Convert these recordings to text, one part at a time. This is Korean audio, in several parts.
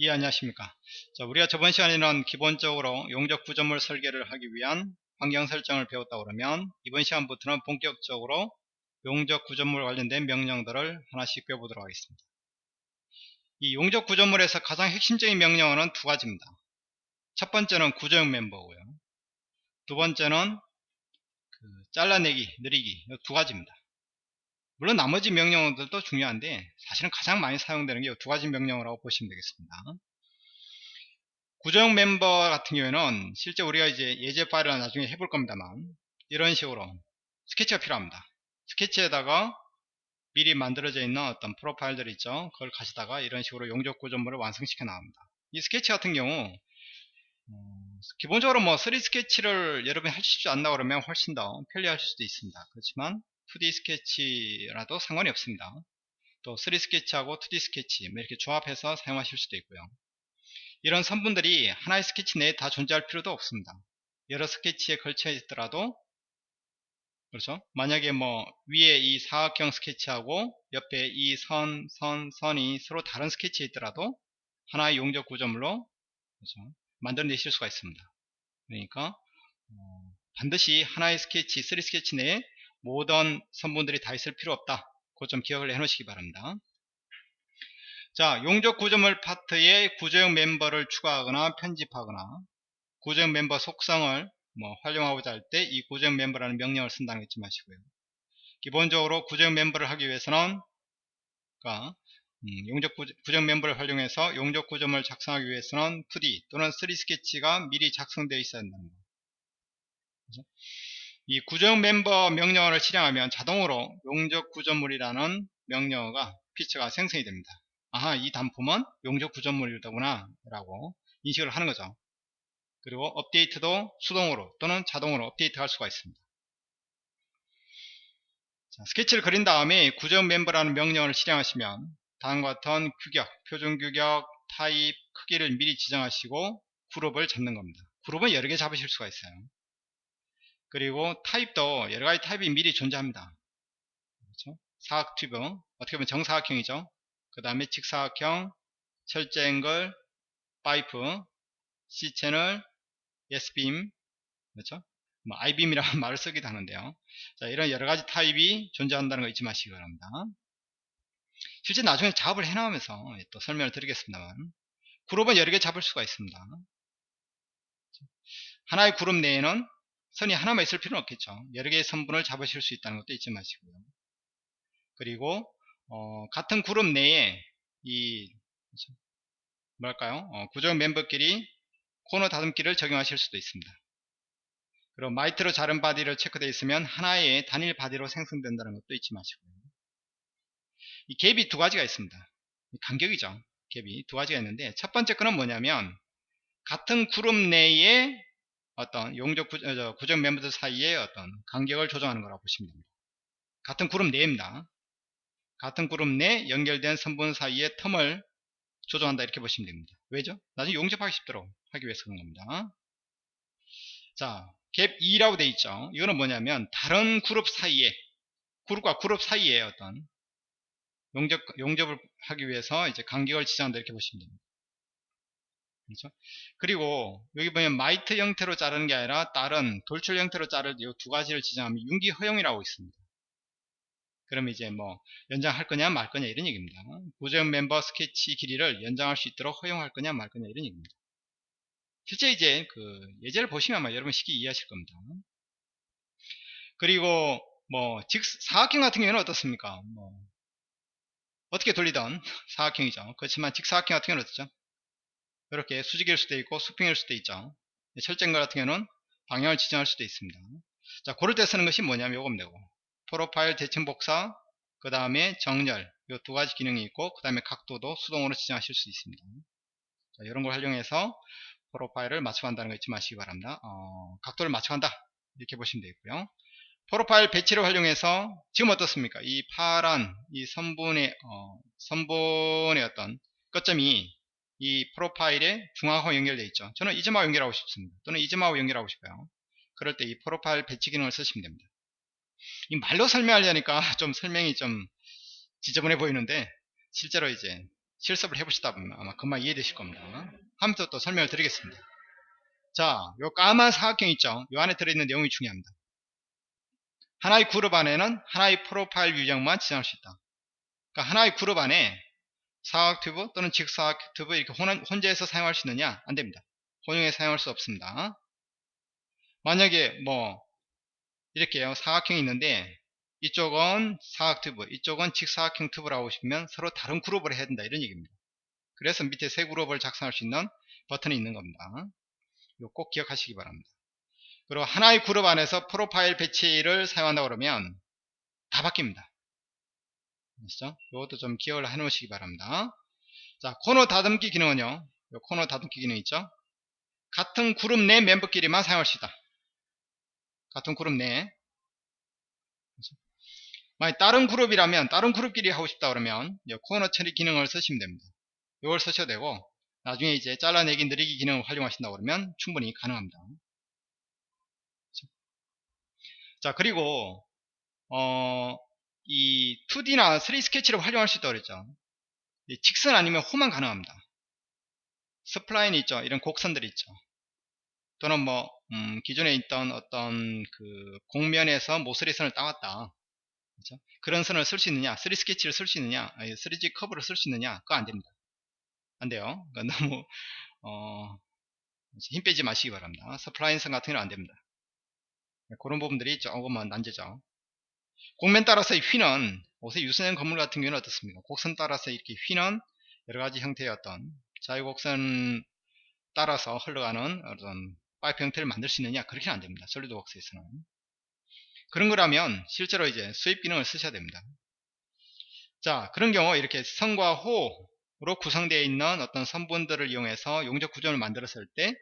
예, 안녕하십니까. 자, 우리가 저번 시간에는 기본적으로 용적 구조물 설계를 하기 위한 환경 설정을 배웠다 그러면 이번 시간부터는 본격적으로 용적 구조물 관련된 명령들을 하나씩 배워보도록 하겠습니다. 이 용적 구조물에서 가장 핵심적인 명령어는 두 가지입니다. 첫 번째는 구조형 멤버고요. 두 번째는 그 잘라내기, 느리기 두 가지입니다. 물론 나머지 명령어들도 중요한데 사실은 가장 많이 사용되는 게 두 가지 명령어라고 보시면 되겠습니다. 구조형 멤버 같은 경우에는 실제 우리가 이제 예제 파일을 나중에 해볼 겁니다만 이런 식으로 스케치가 필요합니다. 스케치에다가 미리 만들어져 있는 어떤 프로파일들 있죠. 그걸 가시다가 이런 식으로 용접 구조물을 완성시켜 나옵니다. 이 스케치 같은 경우 음, 기본적으로 뭐 3D 스케치를 여러분이 하실 줄 안다 그러면 훨씬 더 편리하실 수도 있습니다. 그렇지만 2D 스케치라도 상관이 없습니다. 또 3D 스케치하고 2D 스케치 뭐 이렇게 조합해서 사용하실 수도 있고요. 이런 선분들이 하나의 스케치 내에 다 존재할 필요도 없습니다. 여러 스케치에 걸쳐 있더라도 그렇죠? 만약에 뭐 위에 이 사각형 스케치하고 옆에 이 선, 선, 선이 서로 다른 스케치에 있더라도 하나의 용적 구조물로 그렇죠? 만들어내실 수가 있습니다. 그러니까 어, 반드시 하나의 스케치, 3 스케치 내에 모든 선분들이 다 있을 필요 없다. 그점 기억을 해 놓으시기 바랍니다. 자, 용적 구조물 파트에 구조형 멤버를 추가하거나 편집하거나 구조형 멤버 속성을 뭐 활용하고자 할 때 이 구조형 멤버라는 명령을 쓴다는 거 잊지 마시고요. 기본적으로 구조형 멤버를 하기 위해서는 그러니까 음, 구조, 구조형 멤버를 활용해서 용적 구조물을 작성하기 위해서는 2D 또는 3D 스케치가 미리 작성되어 있어야 한다는 거. 그죠? 이 구조형 멤버 명령어를 실행하면 자동으로 용적 구조물이라는 명령어가 피처가 생성이 됩니다. 아하 이 단품은 용적 구조물이더구나 라고 인식을 하는 거죠. 그리고 업데이트도 수동으로 또는 자동으로 업데이트 할 수가 있습니다. 자, 스케치를 그린 다음에 구조형 멤버라는 명령어를 실행하시면 다음과 같은 규격, 표준 규격, 타입, 크기를 미리 지정하시고 그룹을 잡는 겁니다. 그룹은 여러 개 잡으실 수가 있어요. 그리고 타입도 여러 가지 타입이 미리 존재합니다. 그렇죠? 사각 튜브 어떻게 보면 정사각형이죠. 그 다음에 직사각형, 철제 앵글, 파이프, C채널, S빔, 그렇죠? 뭐 I빔이라는 말을 쓰기도 하는데요. 자, 이런 여러 가지 타입이 존재한다는 거 잊지 마시기 바랍니다. 실제 나중에 작업을 해나오면서 또 설명을 드리겠습니다만 그룹은 여러 개 잡을 수가 있습니다. 하나의 그룹 내에는 선이 하나만 있을 필요는 없겠죠. 여러 개의 선분을 잡으실 수 있다는 것도 잊지 마시고요. 그리고 어, 같은 그룹 내에 이 뭐랄까요 어, 구조 멤버끼리 코너 다듬기를 적용하실 수도 있습니다. 그리고 마이트로 자른 바디를 체크되어 있으면 하나의 단일 바디로 생성된다는 것도 잊지 마시고요. 이 갭이 두 가지가 있습니다. 간격이죠. 갭이 두 가지가 있는데 첫 번째 거는 뭐냐면 같은 그룹 내에 어떤 구조, 어, 구적 멤버들 사이에 어떤 간격을 조정하는 거라고 보시면 됩니다. 같은 그룹 내입니다. 같은 그룹 내 연결된 선분 사이의 텀을 조정한다 이렇게 보시면 됩니다. 왜죠? 나중에 용접하기 쉽도록 하기 위해서 그런 겁니다. 자, 갭 2라고 되어 있죠. 이거는 뭐냐면 다른 그룹 사이에 그룹과 그룹 사이에 어떤 용접, 용접을 하기 위해서 이제 간격을 지정한다 이렇게 보시면 됩니다. 그렇죠? 그리고 여기 보면 마이트 형태로 자르는 게 아니라 다른 돌출 형태로 자를 이 두 가지를 지정하면 윤기 허용이라고 있습니다. 그럼 이제 뭐 연장할 거냐 말 거냐 이런 얘기입니다. 구조형 멤버 스케치 길이를 연장할 수 있도록 허용할 거냐 말 거냐 이런 얘기입니다. 실제 이제 그 예제를 보시면 아마 여러분 쉽게 이해하실 겁니다. 그리고 뭐 즉 사각형 같은 경우는 어떻습니까? 뭐 어떻게 돌리던 사각형이죠. 그렇지만 직사각형 같은 경우는 어떻죠? 이렇게 수직일 수도 있고 수평일 수도 있죠. 철제인걸 같은 경우는 방향을 지정할 수도 있습니다. 자, 고를 때 쓰는 것이 뭐냐면 요겁니다. 프로파일 대칭 복사, 그 다음에 정렬, 요두 가지 기능이 있고, 그 다음에 각도도 수동으로 지정하실 수 있습니다. 자, 이런 걸 활용해서 프로파일을 맞춰간다는 거 잊지 마시기 바랍니다. 어, 각도를 맞춰간다. 이렇게 보시면 되겠고요. 프로파일 배치를 활용해서 지금 어떻습니까? 이 파란 이 선분의 어, 선분의 어떤 끝점이 이 프로파일에 중앙하고 연결되어 있죠. 저는 이점하고 연결하고 싶습니다. 또는 이점하고 연결하고 싶어요. 그럴 때 이 프로파일 배치 기능을 쓰시면 됩니다. 이 말로 설명하려니까 좀 설명이 좀 지저분해 보이는데 실제로 이제 실습을 해보시다 보면 아마 금방 이해되실 겁니다. 하면서 또 설명을 드리겠습니다. 자, 요 까만 사각형 있죠? 요 안에 들어있는 내용이 중요합니다. 하나의 그룹 안에는 하나의 프로파일 유형만 지정할 수 있다. 그러니까 하나의 그룹 안에 사각 튜브 또는 직사각 튜브 이렇게 혼, 혼자해서 사용할 수 있느냐? 안 됩니다. 혼용해 사용할 수 없습니다. 만약에 뭐 이렇게 요 사각형이 있는데 이쪽은 사각 튜브 이쪽은 직사각형 튜브라고 보시면 서로 다른 그룹을 해야 된다 이런 얘기입니다. 그래서 밑에 세 그룹을 작성할 수 있는 버튼이 있는 겁니다. 이거 꼭 기억하시기 바랍니다. 그리고 하나의 그룹 안에서 프로파일 배치를 사용한다 그러면 다 바뀝니다. 아시죠? 이것도 좀 기억을 해 놓으시기 바랍니다. 자, 코너 다듬기 기능은요. 요 코너 다듬기 기능 있죠? 같은 그룹 내 멤버끼리만 사용할 수 있다. 같은 그룹 내. 만약 다른 그룹이라면 다른 그룹끼리 하고 싶다 그러면 코너 처리 기능을 쓰시면 됩니다. 이걸 쓰셔도 되고 나중에 이제 잘라내기 느리기 기능을 활용하신다 그러면 충분히 가능합니다. 자 그리고 어, 이 2D나 3D 스케치를 활용할 수 있다고 그랬죠. 직선 아니면 호만 가능합니다. 스플라인 있죠. 이런 곡선들이 있죠. 또는 뭐 음, 기존에 있던 어떤 그 공면에서 모서리 선을 따왔다. 그렇죠? 그런 선을 쓸 수 있느냐, 3D 스케치를 쓸 수 있느냐, 3D 커브를 쓸 수 있느냐, 그거 안 됩니다. 안 돼요. 그러니까 너무 어, 힘 빼지 마시기 바랍니다. 스플라인 선 같은 경우는 안 됩니다. 그런 부분들이 조금만 난제죠. 곡면 따라서 의 휘는 옷의 유선형 건물 같은 경우는 어떻습니까? 곡선 따라서 이렇게 휘는 여러 가지 형태의 어떤 자유곡선 따라서 흘러가는 어떤 파이프 형태를 만들 수 있느냐? 그렇게는 안 됩니다. 솔리드웍스에서는. 그런 거라면 실제로 이제 수입 기능을 쓰셔야 됩니다. 자, 그런 경우 이렇게 선과 호로 구성되어 있는 어떤 선분들을 이용해서 용접 구조를 만들었을 때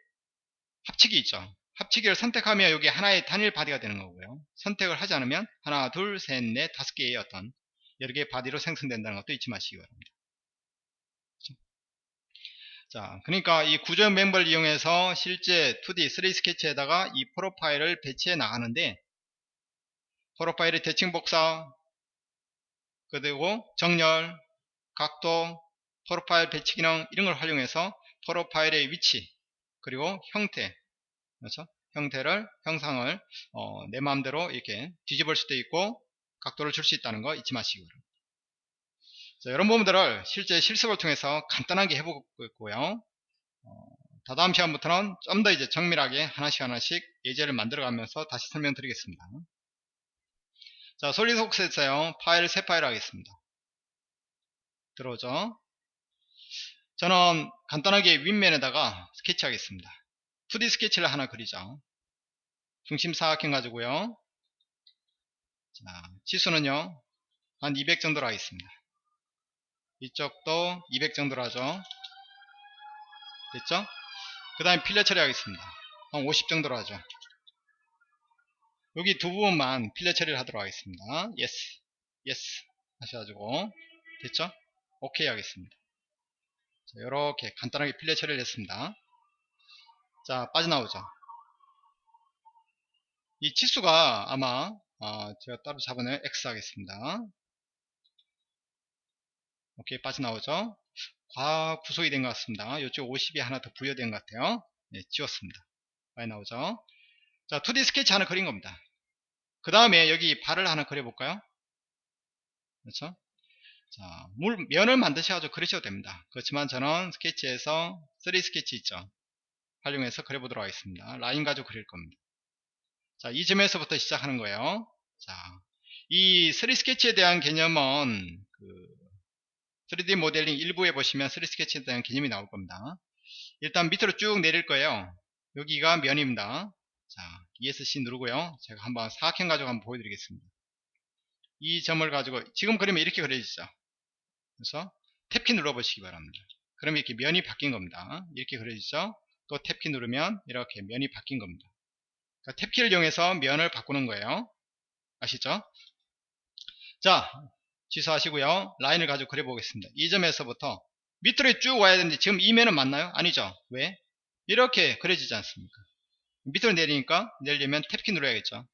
합치기 있죠. 합치기를 선택하면 여기 하나의 단일 바디가 되는 거고요. 선택을 하지 않으면 하나, 둘, 셋, 넷, 다섯 개의 어떤 여러 개의 바디로 생성된다는 것도 잊지 마시기 바랍니다. 자, 그러니까 이 구조 멤버를 이용해서 실제 2D, 3D 스케치에다가 이 프로파일을 배치해 나가는데 프로파일의 대칭 복사 그리고 정렬, 각도, 프로파일 배치 기능 이런 걸 활용해서 프로파일의 위치 그리고 형태 그렇죠? 형태를 형상을 어, 내 마음대로 이렇게 뒤집을 수도 있고 각도를 줄 수 있다는 거 잊지 마시기 바랍니다. 자, 이런 부분들을 실제 실습을 통해서 간단하게 해보고 있고요. 어, 다다음 시간부터는 좀 더 이제 정밀하게 하나씩 하나씩 예제를 만들어가면서 다시 설명드리겠습니다. 자, 솔리드웍스에서요 파일 새 파일 하겠습니다. 들어오죠? 저는 간단하게 윗면에다가 스케치 하겠습니다. 2D 스케치를 하나 그리죠. 중심 사각형 가지고요. 자, 치수는요. 한 200 정도로 하겠습니다. 이쪽도 200 정도로 하죠. 됐죠? 그 다음에 필러 처리하겠습니다. 한 50 정도로 하죠. 여기 두 부분만 필러 처리를 하도록 하겠습니다. yes, yes 하셔가지고 됐죠? 오케이 하겠습니다. 자, 이렇게 간단하게 필러 처리를 했습니다. 자 빠져나오죠. 이 치수가 아마 어, 제가 따로 잡아낸 X 하겠습니다. 오케이 빠져나오죠. 과 구속이 된 것 같습니다. 이쪽 50이 하나 더 부여된 것 같아요. 네, 지웠습니다. 많이 나오죠. 자 2D 스케치 하나 그린 겁니다. 그 다음에 여기 발을 하나 그려볼까요? 그렇죠? 자, 물, 면을 만드셔가지고 그리셔도 됩니다. 그렇지만 저는 스케치에서 3D 스케치 있죠. 활용해서 그려보도록 하겠습니다. 라인 가지고 그릴 겁니다. 자, 이 점에서부터 시작하는 거예요. 자, 이 3D 스케치에 대한 개념은 그 3D 모델링 일부에 보시면 3D 스케치에 대한 개념이 나올 겁니다. 일단 밑으로 쭉 내릴 거예요. 여기가 면입니다. 자, ESC 누르고요. 제가 한번 사각형 가지고 한번 보여드리겠습니다. 이 점을 가지고 지금 그리면 이렇게 그려지죠. 그래서 탭키 눌러보시기 바랍니다. 그러면 이렇게 면이 바뀐 겁니다. 이렇게 그려지죠. 또 탭키 누르면 이렇게 면이 바뀐 겁니다. 그러니까 탭키를 이용해서 면을 바꾸는 거예요. 아시죠? 자, 취소하시고요. 라인을 가지고 그려보겠습니다. 이 점에서부터 밑으로 쭉 와야 되는데 지금 이 면은 맞나요? 아니죠. 왜? 이렇게 그려지지 않습니까? 밑으로 내리니까 내리려면 탭키 눌러야겠죠.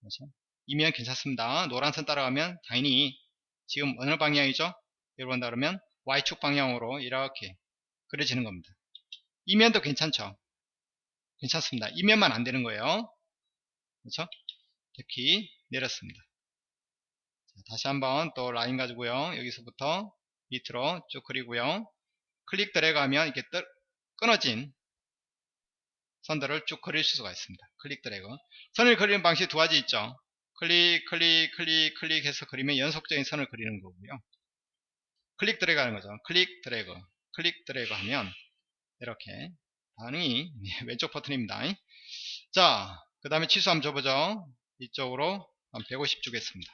그렇죠? 이면 괜찮습니다. 노란선 따라가면 당연히 지금 어느 방향이죠? 여러분 따르면 Y축 방향으로 이렇게 그려지는 겁니다. 이면도 괜찮죠? 괜찮습니다. 이면만 안 되는 거예요. 그렇죠? 특히 내렸습니다. 자, 다시 한번 또 라인 가지고요. 여기서부터 밑으로 쭉 그리고요. 클릭 드래그 하면 이렇게 떠, 끊어진 선들을 쭉 그릴 수가 있습니다. 클릭 드래그. 선을 그리는 방식이 두 가지 있죠. 클릭, 클릭, 클릭, 클릭해서 그리면 연속적인 선을 그리는 거고요. 클릭 드래그 하는 거죠. 클릭 드래그, 클릭 드래그 하면 이렇게 반응이 왼쪽 버튼입니다. 자, 그 다음에 취소 한번 줘보죠. 이쪽으로 한 150 주겠습니다.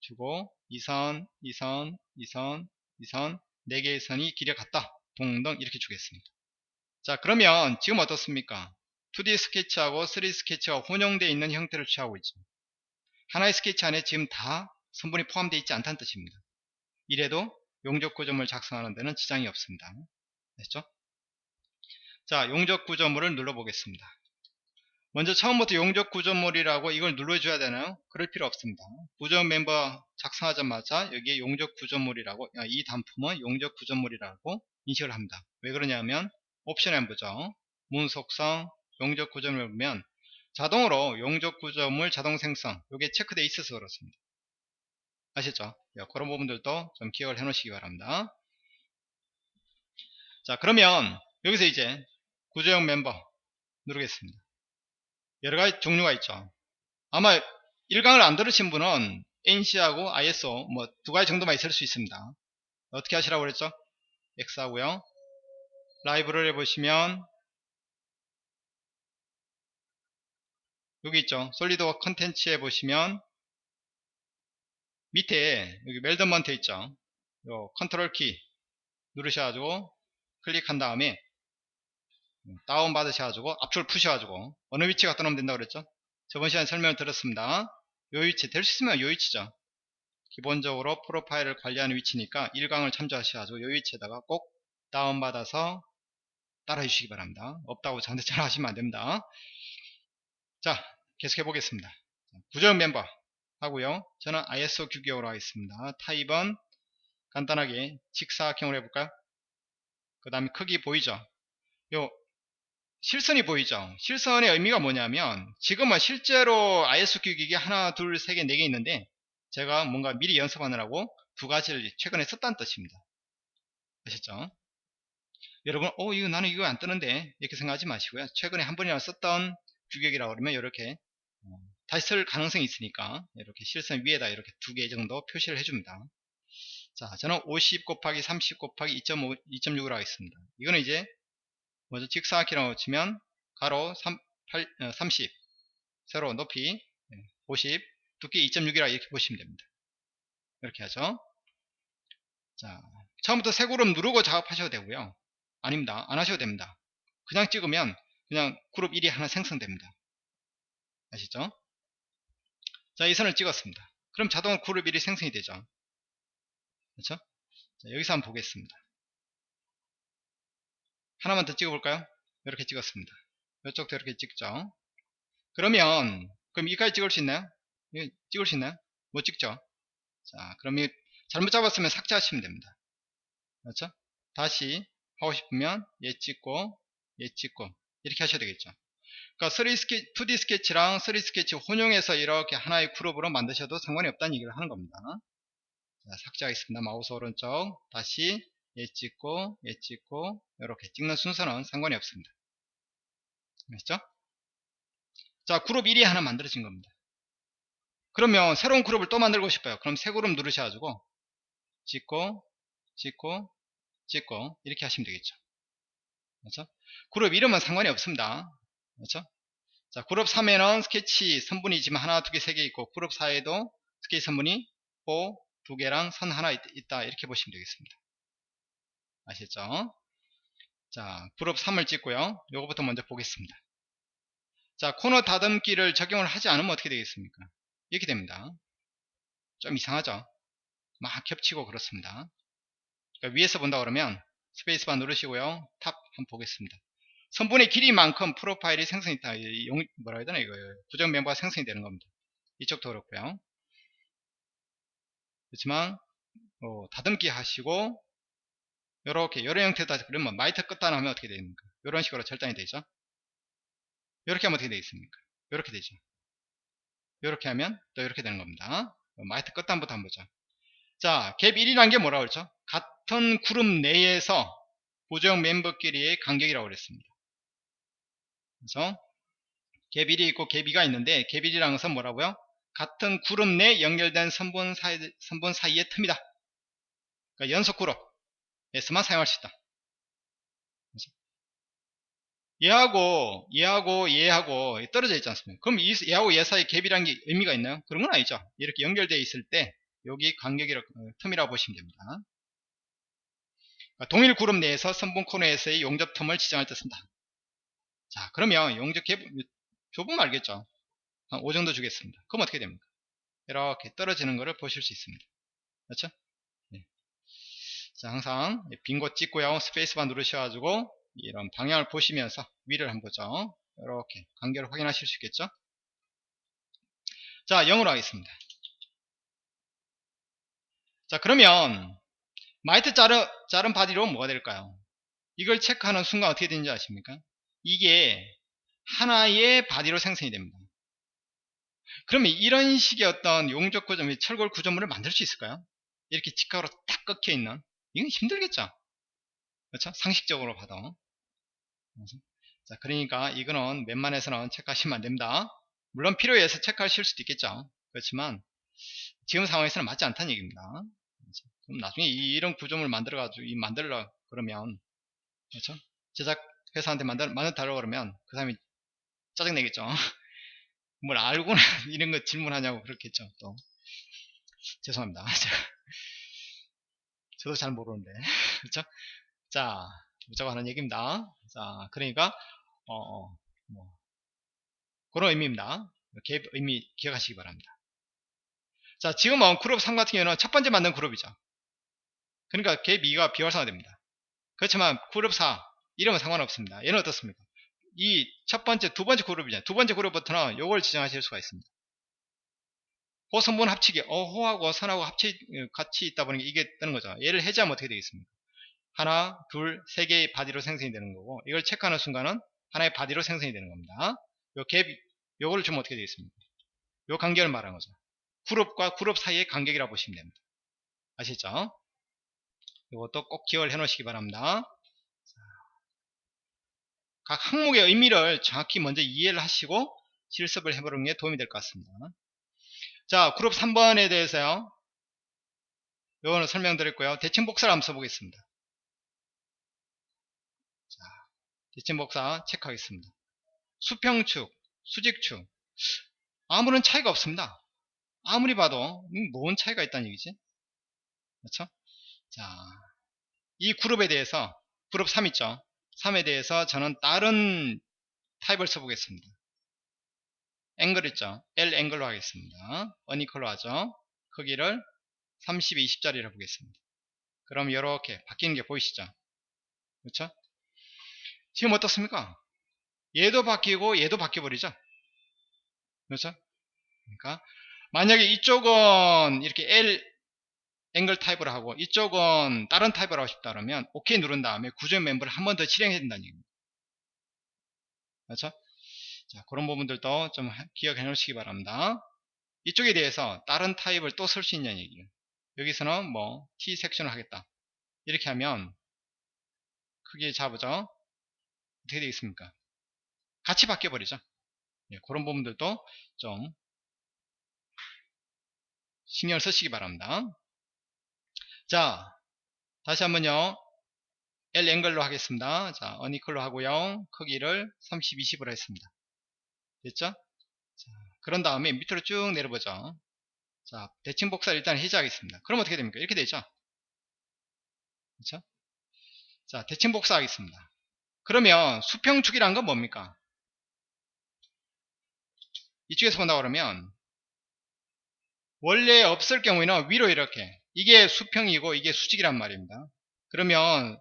주고 2선, 2선, 2선, 2선 4개의 선이 길에 갔다. 동등 이렇게 주겠습니다. 자 그러면 지금 어떻습니까? 2D 스케치하고 3D 스케치가 혼용되어 있는 형태를 취하고 있죠. 하나의 스케치 안에 지금 다 선분이 포함되어 있지 않다는 뜻입니다. 이래도 용적 구조물 작성하는 데는 지장이 없습니다. 됐죠? 자, 용적 구조물을 눌러보겠습니다. 먼저 처음부터 용적 구조물이라고 이걸 눌러줘야 되나요? 그럴 필요 없습니다. 구조 멤버 작성하자마자 여기에 용적 구조물이라고 이 단품은 용적 구조물이라고 인식을 합니다. 왜 그러냐면 옵션에 한번 보죠. 문 속성 용적 구조물을 보면 자동으로 용적 구조물 자동 생성 이게 체크되어 있어서 그렇습니다. 아시죠? 그런 부분들도 좀 기억을 해 놓으시기 바랍니다. 자 그러면 여기서 이제 구조형 멤버 누르겠습니다. 여러가지 종류가 있죠. 아마 1강을 안 들으신 분은 NC하고 ISO 뭐 두 가지 정도만 있을 수 있습니다. 어떻게 하시라고 그랬죠? X 하고요. 라이브를 해보시면 여기 있죠. 솔리드워크 컨텐츠에 보시면 밑에 여기 멜더먼트 있죠. 요 컨트롤 키 누르셔가지고 클릭한 다음에 다운 받으셔가지고 압축을 푸셔가지고 어느 위치 갖다 놓으면 된다고 그랬죠? 저번 시간에 설명을 드렸습니다. 요 위치 될 수 있으면 요 위치죠. 기본적으로 프로파일을 관리하는 위치니까 1강을 참조하셔가지고 요 위치에다가 꼭 다운 받아서 따라해 주시기 바랍니다. 없다고 저한테 전화하시면 안됩니다. 자 계속해 보겠습니다. 구조형 멤버 하고요. 저는 ISO 규격으로 하겠습니다. 타입은 간단하게 직사각형으로 해볼까요? 그 다음에 크기 보이죠? 요 실선이 보이죠? 실선의 의미가 뭐냐면 지금은 실제로 ISO 규격이 하나 둘 세 개 네 개 있는데 제가 뭔가 미리 연습하느라고 두 가지를 최근에 썼다는 뜻입니다. 아셨죠? 여러분 어 이거 나는 이거 안 뜨는데 이렇게 생각하지 마시고요. 최근에 한 번이나 썼던 규격이라고 그러면 이렇게 어, 다시 쓸 가능성이 있으니까 이렇게 실선 위에다 이렇게 두 개 정도 표시를 해줍니다. 자 저는 50 곱하기 30 곱하기 2.5, 2.6으로 하겠습니다. 이거는 이제 먼저 직사각형으로 치면 가로 3, 8, 30 세로 높이 50 두께 2.6이라 이렇게 보시면 됩니다. 이렇게 하죠. 자 처음부터 세 그룹 누르고 작업하셔도 되고요. 아닙니다. 안 하셔도 됩니다. 그냥 찍으면 그냥 그룹 1이 하나 생성됩니다. 아시죠? 자 이 선을 찍었습니다. 그럼 자동으로 그룹 1이 생성이 되죠. 그렇죠? 자, 여기서 한번 보겠습니다 하나만 더 찍어볼까요? 이렇게 찍었습니다. 이쪽도 이렇게 찍죠. 그러면 그럼 이까지 찍을 수 있나요? 찍을 수 있나요? 못 찍죠. 자, 그러면 잘못 잡았으면 삭제하시면 됩니다. 그렇죠? 다시 하고 싶으면 얘 찍고 얘 찍고 이렇게 하셔야 되겠죠. 그러니까 3 스케 2D 스케치랑 3D 스케치 혼용해서 이렇게 하나의 그룹으로 만드셔도 상관이 없다는 얘기를 하는 겁니다. 자, 삭제하겠습니다. 마우스 오른쪽 다시 얘 찍고 얘 찍고 이렇게 찍는 순서는 상관이 없습니다. 아시죠? 자 그룹 1이 하나 만들어진 겁니다. 그러면 새로운 그룹을 또 만들고 싶어요. 그럼 새 그룹 누르셔가지고 찍고 찍고 찍고 이렇게 하시면 되겠죠. 그렇죠? 그룹 이름은 상관이 없습니다. 그렇죠? 자 그룹 3에는 스케치 선분이지만 하나 두 개 세 개 있고 그룹 4에도 스케치 선분이 5, 두 개랑 선 하나 있, 있다. 이렇게 보시면 되겠습니다 아시죠? 자, 그룹 3을 찍고요. 요거부터 먼저 보겠습니다. 자, 코너 다듬기를 적용을 하지 않으면 어떻게 되겠습니까? 이렇게 됩니다. 좀 이상하죠? 막 겹치고 그렇습니다. 그러니까 위에서 본다 그러면 스페이스바 누르시고요. 탑 한번 보겠습니다. 선분의 길이만큼 프로파일이 생성이 다 뭐라 해야 되나 이거 구정 멤버가 생성이 되는 겁니다. 이쪽도 그렇고요. 그렇지만 어, 다듬기 하시고 요렇게 요런 형태다 그러면 마이트 끝단 하면 어떻게 됩니까 요런 식으로 절단이 되죠 요렇게 하면 어떻게 되겠습니까 요렇게 되죠 요렇게 하면 또 이렇게 되는 겁니다 마이트 끝단부터 한번 보자 자, 갭 1이라는 게 뭐라고 그랬죠? 같은 그룹 내에서 보조형 멤버끼리의 간격이라고 그랬습니다. 그래서 갭 1이 있고 갭 2가 있는데 갭 1이라는 것은 뭐라고요? 같은 그룹 내 연결된 선분 사이, 선분 사이의 틈이다. 그러니까 연속 그룹 에서만 사용할 수 있다. 그래서 얘하고 얘하고 얘하고 떨어져 있지 않습니까? 그럼 이, 얘하고 얘 사이 갭이라는 게 의미가 있나요? 그런 건 아니죠. 이렇게 연결되어 있을 때 여기 간격이라고 어, 틈이라고 보시면 됩니다. 그러니까 동일 그룹 내에서 선분 코너에서의 용접 틈을 지정할 때 쓴다. 자, 그러면 용접 갭 좁으면 알겠죠? 한 5 정도 주겠습니다. 그럼 어떻게 됩니까? 이렇게 떨어지는 것을 보실 수 있습니다. 그렇죠? 네. 자, 항상 빈곳 찍고요. 스페이스바 누르셔가지고 이런 방향을 보시면서 위를 한번 보죠. 이렇게 간격을 확인하실 수 있겠죠? 자, 0으로 하겠습니다. 자 그러면 마이트 자른, 자른 바디로 뭐가 될까요? 이걸 체크하는 순간 어떻게 되는지 아십니까? 이게 하나의 바디로 생성이 됩니다. 그러면 이런 식의 어떤 용접 구조물, 철골 구조물을 만들 수 있을까요? 이렇게 직각으로 딱 꺾여 있는 이건 힘들겠죠? 그렇죠? 상식적으로 봐도 자 그러니까 이거는 웬만해서는 체크하시면 안 됩니다. 물론 필요해서 체크하실 수도 있겠죠. 그렇지만 지금 상황에서는 맞지 않다는 얘기입니다. 그럼 나중에 이런 구조물 만들어 가지고 이 만들라 그러면 그렇죠? 제작 회사한테 만들 만들 달라고 그러면 그 사람이 짜증 내겠죠. 뭘 알고나 이런 거 질문하냐고 그렇겠죠. 또 죄송합니다. 저도 잘 모르는데 그렇죠? 자 무조건 하는 얘기입니다. 자 그러니까 어, 어 뭐, 그런 의미입니다. 이렇게 의미 기억하시기 바랍니다. 자, 지금 은 그룹 3 같은 경우는 첫 번째 만든 그룹이죠. 그러니까 갭 2가 비활성화됩니다. 그렇지만 그룹 4 이름은 상관없습니다. 얘는 어떻습니까? 이 첫 번째, 두 번째 그룹이잖아요. 두 번째 그룹부터는 요걸 지정하실 수가 있습니다. 호성분 합치기, 어호하고 선하고 합치, 같이 있다 보니 이게 뜨는 거죠. 얘를 해제하면 어떻게 되겠습니까? 하나, 둘, 세 개의 바디로 생성이 되는 거고, 이걸 체크하는 순간은 하나의 바디로 생성이 되는 겁니다. 요 갭, 요거를 주면 어떻게 되겠습니까? 요 간격을 말하는 거죠. 그룹과 그룹 사이의 간격이라고 보시면 됩니다. 아시죠? 이것도 꼭 기억을 해 놓으시기 바랍니다. 각 항목의 의미를 정확히 먼저 이해를 하시고 실습을 해보는 게 도움이 될 것 같습니다. 자, 그룹 3번에 대해서요. 요거는 설명드렸고요. 대칭 복사를 한번 써보겠습니다. 자, 대칭 복사 체크하겠습니다. 수평축, 수직축. 아무런 차이가 없습니다. 아무리 봐도 음, 뭔 차이가 있다는 얘기지? 그렇죠? 자, 이 그룹에 대해서 그룹 3 있죠? 3에 대해서 저는 다른 타입을 써보겠습니다. 앵글 있죠? L 앵글로 하겠습니다. 어니컬로 하죠? 크기를 30, 20짜리로 보겠습니다. 그럼 이렇게 바뀌는 게 보이시죠? 그렇죠? 지금 어떻습니까? 얘도 바뀌고 얘도 바뀌어버리죠? 그렇죠? 그러니까 만약에 이쪽은 이렇게 L 앵글 타입으로 하고 이쪽은 다른 타입으로 하고 싶다 그러면 OK 누른 다음에 구조 멤버를 한 번 더 실행해야 된다는 얘기입니다. 그렇죠? 자, 그런 부분들도 좀 기억해 놓으시기 바랍니다. 이쪽에 대해서 다른 타입을 또 쓸 수 있냐는 얘기예요. 여기서는 뭐 T 섹션을 하겠다. 이렇게 하면 크게 잡으죠. 어떻게 되겠습니까? 같이 바뀌어 버리죠. 예, 그런 부분들도 좀 신경을 쓰시기 바랍니다. 자, 다시 한번요. L 앵글로 하겠습니다. 자, 어니클로 하고요. 크기를 30, 20으로 했습니다. 됐죠? 자, 그런 다음에 밑으로 쭉 내려보죠. 자, 대칭 복사를 일단 해제하겠습니다. 그럼 어떻게 됩니까? 이렇게 되죠? 그렇죠? 자, 대칭 복사하겠습니다. 그러면 수평축이란 건 뭡니까? 이쪽에서 본다 그러면 원래 없을 경우에는 위로 이렇게 이게 수평이고 이게 수직이란 말입니다. 그러면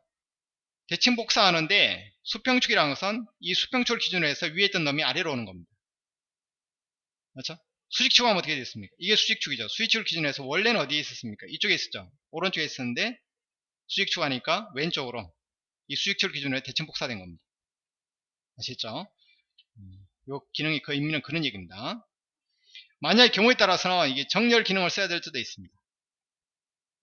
대칭 복사하는데 수평축이라는 것은 이 수평축을 기준으로 해서 위에 있던 놈이 아래로 오는 겁니다. 그렇죠? 수직축 하면 어떻게 됐습니까? 이게 수직축이죠. 수직축을 기준으로 해서 원래는 어디에 있었습니까? 이쪽에 있었죠. 오른쪽에 있었는데 수직축 하니까 왼쪽으로 이 수직축 기준으로 대칭 복사된 겁니다. 아시죠? 음, 요 기능이 그 의미는 그런 얘기입니다. 만약에 경우에 따라서는 이게 정렬 기능을 써야 될 수도 있습니다.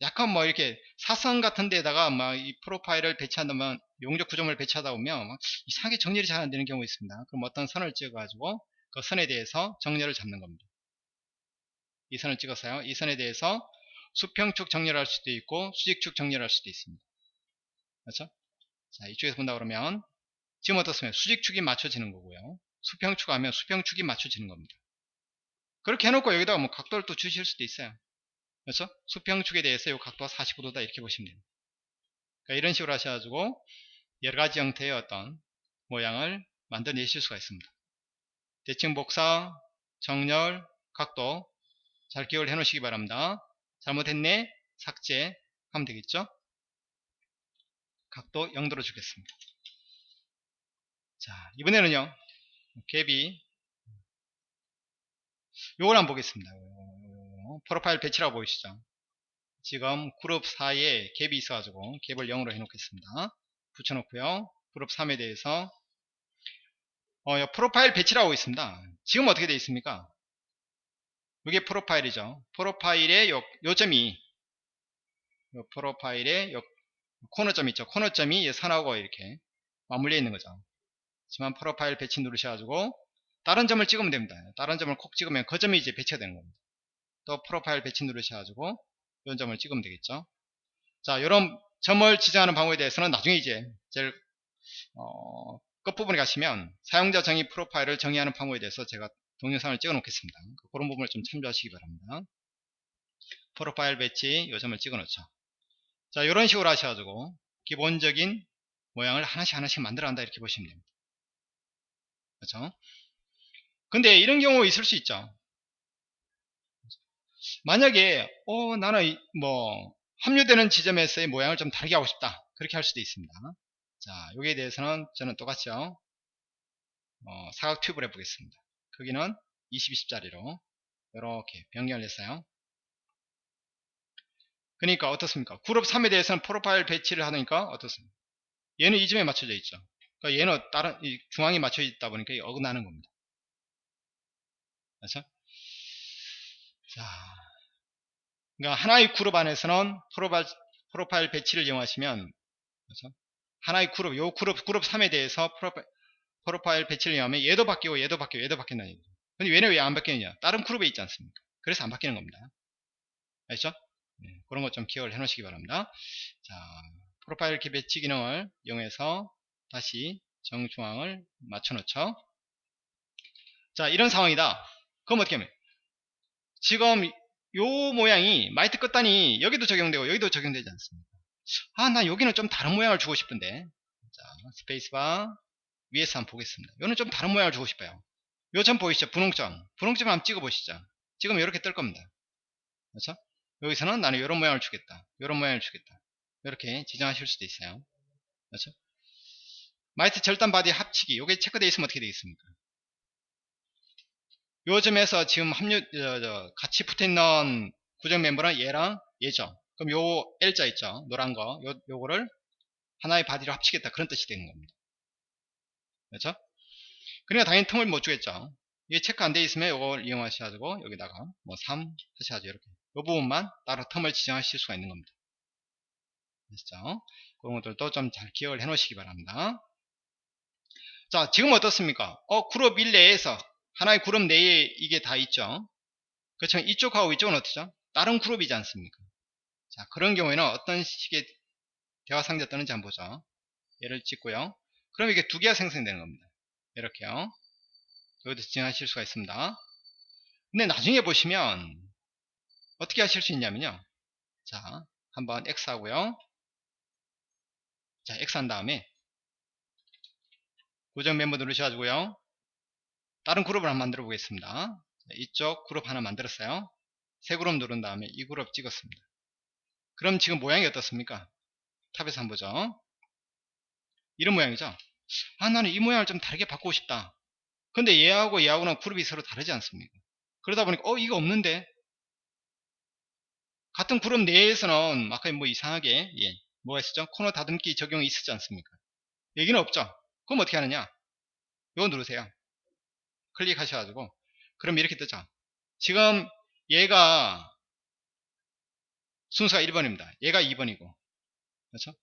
약간 뭐 이렇게 사선 같은 데다가 막 이 프로파일을 배치한다면 용적 구조물 배치하다 보면 막 이상하게 정렬이 잘 안 되는 경우가 있습니다. 그럼 어떤 선을 찍어 가지고 그 선에 대해서 정렬을 잡는 겁니다. 이 선을 찍었어요. 이 선에 대해서 수평축 정렬할 수도 있고 수직축 정렬할 수도 있습니다. 그렇죠? 자, 이쪽에서 본다 그러면 지금 어떻습니까? 수직축이 맞춰지는 거고요. 수평축 하면 수평축이 맞춰지는 겁니다. 그렇게 해놓고 여기다가 뭐 각도를 또 주실 수도 있어요. 그렇죠? 수평축에 대해서 이 각도가 45도다 이렇게 보시면 됩니다. 그러니까 이런 식으로 하셔가지고 여러 가지 형태의 어떤 모양을 만들어내실 수가 있습니다. 대칭 복사, 정렬, 각도 잘 기억을 해 놓으시기 바랍니다. 잘못했네, 삭제 하면 되겠죠? 각도 0도로 주겠습니다. 자, 이번에는요, 갭이, 요걸 한번 보겠습니다. 프로파일 배치라고 보이시죠? 지금 그룹 4에 갭이 있어가지고 갭을 0으로 해놓겠습니다. 붙여놓고요. 그룹 3에 대해서 어, 프로파일 배치라고 있습니다. 지금 어떻게 되어 있습니까? 이게 프로파일이죠. 프로파일의 요, 요점이 요 프로파일의 요 코너점 있죠. 코너점이 선하고 이렇게 맞물려 있는 거죠. 하지만 프로파일 배치 누르셔가지고 다른 점을 찍으면 됩니다. 다른 점을 콕 찍으면 그 점이 이제 배치가 되는 겁니다. 또 프로파일 배치 누르셔가지고 이런 점을 찍으면 되겠죠. 자, 이런 점을 지정하는 방법에 대해서는 나중에 이제 제일 어, 끝부분에 가시면 사용자 정의 프로파일을 정의하는 방법에 대해서 제가 동영상을 찍어 놓겠습니다. 그런 부분을 좀 참조하시기 바랍니다. 프로파일 배치 이 점을 찍어 놓죠. 자, 이런 식으로 하셔가지고 기본적인 모양을 하나씩 하나씩 만들어 간다 이렇게 보시면 됩니다. 그렇죠? 근데 이런 경우 있을 수 있죠. 만약에 어 나는 뭐 합류되는 지점에서의 모양을 좀 다르게 하고 싶다 그렇게 할 수도 있습니다 자 여기에 대해서는 저는 똑같이요. 어, 사각 튜브를 해보겠습니다. 크기는 20, 20짜리로 이렇게 변경을 했어요. 그러니까 어떻습니까? 그룹 3에 대해서는 프로파일 배치를 하니까 어떻습니까? 얘는 이 점에 맞춰져 있죠. 그러니까 얘는 다른 중앙에 맞춰져 있다 보니까 어긋나는 겁니다. 그렇죠? 자, 그러니까 하나의 그룹 안에서는 프로파일, 프로파일 배치를 이용하시면 그렇죠? 하나의 그룹, 요 그룹, 그룹 3에 대해서 프로파일, 프로파일 배치를 이용하면 얘도 바뀌고 얘도 바뀌고 얘도 바뀐다는 얘기죠. 근데 얘는 왜 안 바뀌느냐? 다른 그룹에 있지 않습니까? 그래서 안 바뀌는 겁니다. 알죠? 네, 그런 것 좀 기억을 해 놓으시기 바랍니다. 자, 프로파일 배치 기능을 이용해서 다시 정중앙을 맞춰 놓죠. 자, 이런 상황이다. 그럼 어떻게 하면? 지금 요 모양이 마이트 끝단이 여기도 적용되고 여기도 적용되지 않습니다. 아, 나 여기는 좀 다른 모양을 주고 싶은데. 자, 스페이스바 위에서 한번 보겠습니다. 요는 좀 다른 모양을 주고 싶어요. 요 점 보이시죠? 분홍점. 분홍점 한번 찍어 보시죠. 지금 이렇게 뜰 겁니다. 그렇죠? 여기서는 나는 이런 모양을 주겠다. 이런 모양을 주겠다. 이렇게 지정하실 수도 있어요. 그렇죠? 마이트 절단 바디 합치기. 요게 체크되어 있으면 어떻게 되겠습니까? 요 점에서 지금 합류 저, 저, 같이 붙어 있는 구정 멤버는 얘랑 얘죠 그럼 요 L자 있죠? 노란 거. 요, 요거를 하나의 바디로 합치겠다. 그런 뜻이 되는 겁니다. 그렇죠? 그러니까 당연히 틈을 못 주겠죠. 이게 체크 안 돼 있으면 요걸 이용하셔가지고 여기다가 뭐 3 하셔야죠 이렇게 요 부분만 따로 텀을 지정하실 수가 있는 겁니다. 됐죠? 그런 것들도 좀 잘 기억을 해 놓으시기 바랍니다. 자 지금 어떻습니까? 어 그룹 1 내에서 하나의 그룹 내에 이게 다 있죠. 그렇죠. 이쪽하고 이쪽은 어떻죠? 다른 그룹이지 않습니까? 자, 그런 경우에는 어떤 식의 대화 상자 뜨는지 한번 보죠. 얘를 찍고요. 그럼 이게 두 개가 생성되는 겁니다. 이렇게요. 여기도 지정하실 수가 있습니다. 근데 나중에 보시면 어떻게 하실 수 있냐면요. 자, 한번 X 하고요. 자, X 한 다음에 고정 멤버 누르셔가지고요. 다른 그룹을 한번 만들어 보겠습니다. 이쪽 그룹 하나 만들었어요. 새 그룹 누른 다음에 이 그룹 찍었습니다. 그럼 지금 모양이 어떻습니까? 탑에서 한번 보죠. 이런 모양이죠. 아 나는 이 모양을 좀 다르게 바꾸고 싶다. 근데 얘하고 얘하고는 그룹이 서로 다르지 않습니까? 그러다 보니까 어 이거 없는데 같은 그룹 내에서는 아까 뭐 이상하게 예, 뭐가 있었죠? 코너 다듬기 적용이 있었지 않습니까? 여기는 없죠? 그럼 어떻게 하느냐? 이거 누르세요. 클릭하셔가지고 그럼 이렇게 뜨죠. 지금 얘가 순서가 1번입니다. 얘가 2번이고 그렇죠?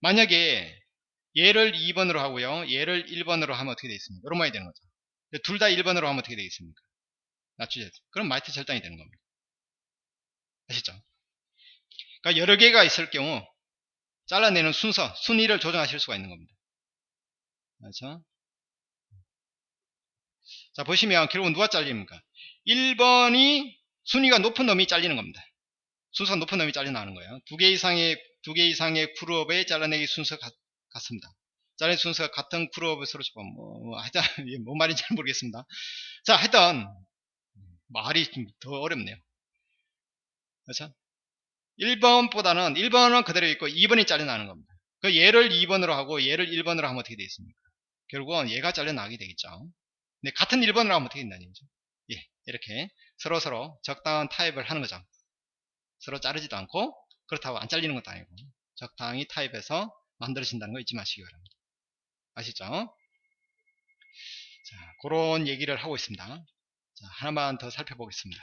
만약에 얘를 2번으로 하고요. 얘를 1번으로 하면 어떻게 되겠습니까? 모양이 되는 거죠. 둘 다 1번으로 하면 어떻게 되겠습니까? 낮추죠. 그럼 마이트 절단이 되는 겁니다. 아시죠? 그러니까 여러 개가 있을 경우 잘라내는 순서, 순위를 조정하실 수가 있는 겁니다. 그렇죠? 자 보시면 결국은 누가 잘립니까? 1번이 순위가 높은 놈이 잘리는 겁니다. 순서가 높은 놈이 잘려나가는 거예요. 두 개 이상의 두 개 이상의 그룹의 잘라내기 순서가 같습니다. 잘라내기 순서가 같은 그룹을 서로 잡으면 뭐, 뭐 하여튼 뭔 말인지 잘 모르겠습니다. 자 하여튼 말이 좀 더 어렵네요. 그렇죠? 1번보다는 1번은 그대로 있고 2번이 잘려나가는 겁니다. 그 얘를 2번으로 하고 얘를 1번으로 하면 어떻게 되겠습니까? 결국은 얘가 잘려나가게 되겠죠. 근데 같은 1번으로 하면 어떻게 된다는 거죠? 예, 이렇게 서로 서로 적당한 타입을 하는 거죠. 서로 자르지도 않고 그렇다고 안 잘리는 것도 아니고 적당히 타입해서 만들어진다는 거 잊지 마시기 바랍니다. 아시죠? 자, 그런 얘기를 하고 있습니다. 자, 하나만 더 살펴보겠습니다.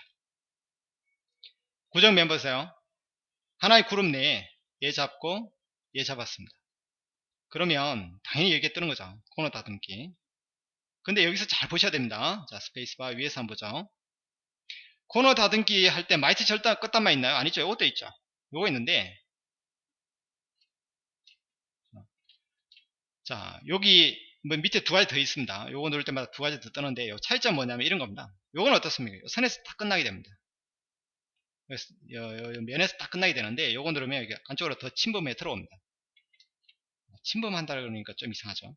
고정 멤버세요. 하나의 그룹 내에 얘 잡고 얘 잡았습니다. 그러면 당연히 여기에 뜨는 거죠. 코너 다듬기. 근데 여기서 잘 보셔야 됩니다. 자, 스페이스바 위에서 한번 보죠. 코너 다듬기 할 때 마이트 절단 끝단만 있나요? 아니죠. 이것도 있죠. 요거 있는데 자 여기 뭐 밑에 두 가지 더 있습니다. 요거 누를 때마다 두 가지 더 뜨는데 요 차이점 뭐냐면 이런 겁니다. 요건 어떻습니까? 요 선에서 다 끝나게 됩니다. 요, 요, 요 면에서 다 끝나게 되는데 요거 누르면 여기 안쪽으로 더 침범해 들어옵니다. 침범한다 그러니까 좀 이상하죠.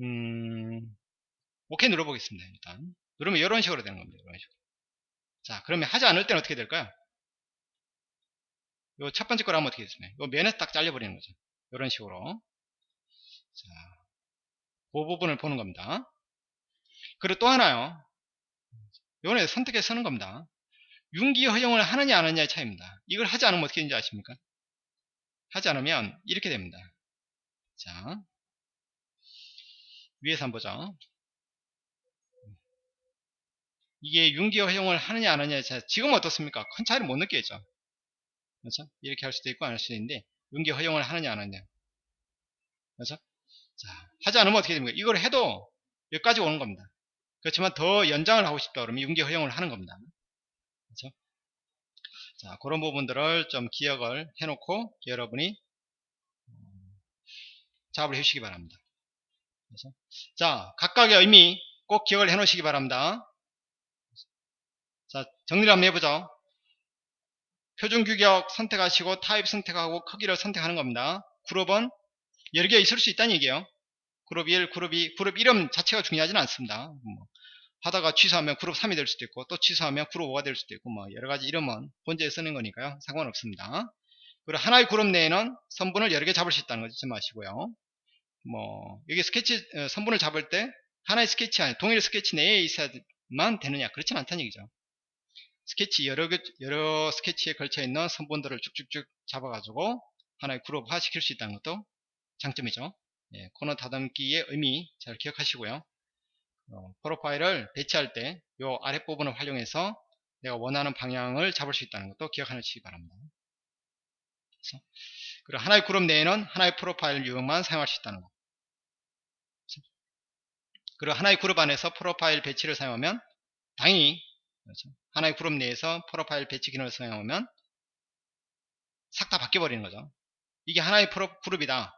음, 오케이 눌러보겠습니다. 일단 누르면 이런 식으로 되는 겁니다. 이런 식으로. 자, 그러면 하지 않을 때는 어떻게 될까요? 요 첫 번째 거를 하면 어떻게 됐습니까? 요 면에서 딱 잘려버리는 거죠. 이런 식으로. 자, 그 부분을 보는 겁니다. 그리고 또 하나요. 요번에 선택해 서는 겁니다. 윤기 허용을 하느냐 안 하느냐의 차이입니다. 이걸 하지 않으면 어떻게 되는지 아십니까? 하지 않으면 이렇게 됩니다. 자, 위에서 한번 보죠. 이게 윤기 허용을 하느냐 안 하느냐의 차이. 지금은 어떻습니까? 큰 차이를 못 느끼겠죠. 그렇죠? 이렇게 할 수도 있고 안 할 수도 있는데 윤기 허용을 하느냐 안 하느냐. 그렇죠? 자, 하지 않으면 어떻게 됩니까? 이걸 해도 여기까지 오는 겁니다. 그렇지만 더 연장을 하고 싶다 그러면 윤기 허용을 하는 겁니다. 그렇죠? 자, 그런 부분들을 좀 기억을 해놓고 여러분이 작업을 해주시기 바랍니다. 그렇죠? 자, 각각의 의미 꼭 기억을 해 놓으시기 바랍니다. 자, 정리를 한번 해보죠. 표준 규격 선택하시고 타입 선택하고 크기를 선택하는 겁니다. 그룹은 여러 개 있을 수 있다는 얘기예요. 그룹 1, 그룹 2, 그룹 이름 자체가 중요하지는 않습니다. 뭐 하다가 취소하면 그룹 3이 될 수도 있고 또 취소하면 그룹 5가 될 수도 있고 뭐 여러 가지 이름은 본체에 쓰는 거니까요. 상관없습니다. 그리고 하나의 그룹 내에는 선분을 여러 개 잡을 수 있다는 거 잊지 마시고요. 뭐 여기 스케치 어, 선분을 잡을 때 하나의 스케치 아니 동일 스케치 내에 있어야만 되느냐 그렇진 않다는 얘기죠. 스케치 여러 여러 스케치에 걸쳐 있는 선분들을 쭉쭉쭉 잡아가지고 하나의 그룹화 시킬 수 있다는 것도 장점이죠. 예, 코너 다듬기의 의미 잘 기억하시고요. 어, 프로파일을 배치할 때 이 아랫부분을 활용해서 내가 원하는 방향을 잡을 수 있다는 것도 기억하시기 바랍니다. 그래서 그리고 하나의 그룹 내에는 하나의 프로파일 유형만 사용할 수 있다는 것. 그리고 하나의 그룹 안에서 프로파일 배치를 사용하면 당연히 그렇죠? 하나의 그룹 내에서 프로파일 배치 기능을 사용하면 싹 다 바뀌어버리는 거죠. 이게 하나의 프로, 그룹이다.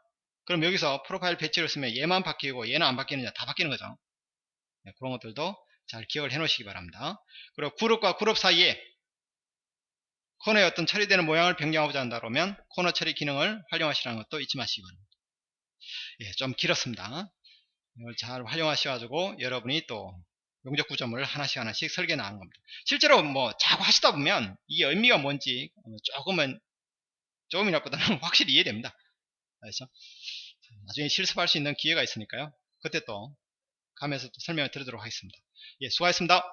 그럼 여기서 프로파일 배치를 쓰면 얘만 바뀌고 얘는 안 바뀌느냐 다 바뀌는 거죠. 네, 그런 것들도 잘 기억을 해 놓으시기 바랍니다. 그리고 그룹과 그룹 사이에 코너에 어떤 처리되는 모양을 변경하고자 한다 그러면 코너 처리 기능을 활용하시라는 것도 잊지 마시기 바랍니다. 예, 좀 길었습니다. 이걸 잘 활용하셔가지고 여러분이 또 용접 구조물을 하나씩 하나씩 설계 나가는 겁니다. 실제로 뭐 자꾸 하시다 보면 이게 의미가 뭔지 조금은 조금이나보다는 확실히 이해됩니다. 그렇죠? 나중에 실습할 수 있는 기회가 있으니까요. 그때 또 가면서 또 설명을 드리도록 하겠습니다. 예, 수고하셨습니다.